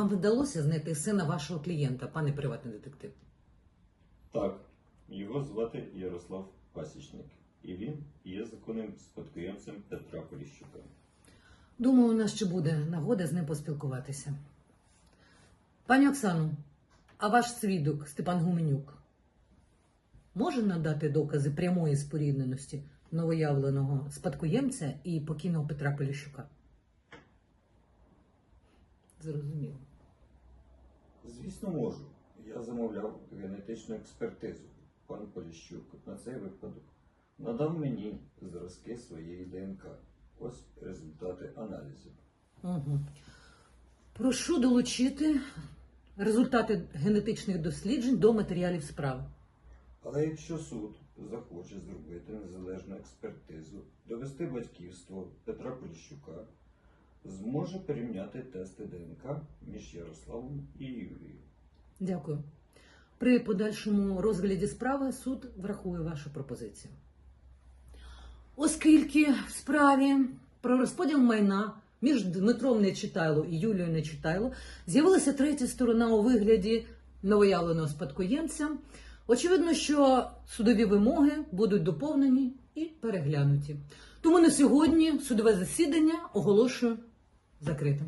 Вам вдалося знайти сина вашого клієнта, пане приватний детектив? Так, його звати Ярослав Пасічник, і він є законним спадкоємцем Петра Поліщука. Думаю, у нас ще буде нагода з ним поспілкуватися. Пані Оксано, а ваш свідок Степан Гуменюк може надати докази прямої спорідненості новоявленого спадкоємця і покійного Петра Поліщука? Зрозуміло. Звісно, можу. Я замовляв генетичну експертизу. Пан Поліщук на цей випадок надав мені зразки своєї ДНК. Ось результати аналізів. Угу. Прошу долучити результати генетичних досліджень до матеріалів справи. Але якщо суд захоче зробити незалежну експертизу, довести батьківство Петра Поліщука, зможе порівняти тести ДНК між Ярославом і Юлією. Дякую. При подальшому розгляді справи суд врахує вашу пропозицію. Оскільки в справі про розподіл майна між Дмитром Нечитайло і Юлією Нечитайло з'явилася третя сторона у вигляді новоявленого спадкоємця, очевидно, що судові вимоги будуть доповнені і переглянуті. Тому на сьогодні судове засідання оголошую закритим.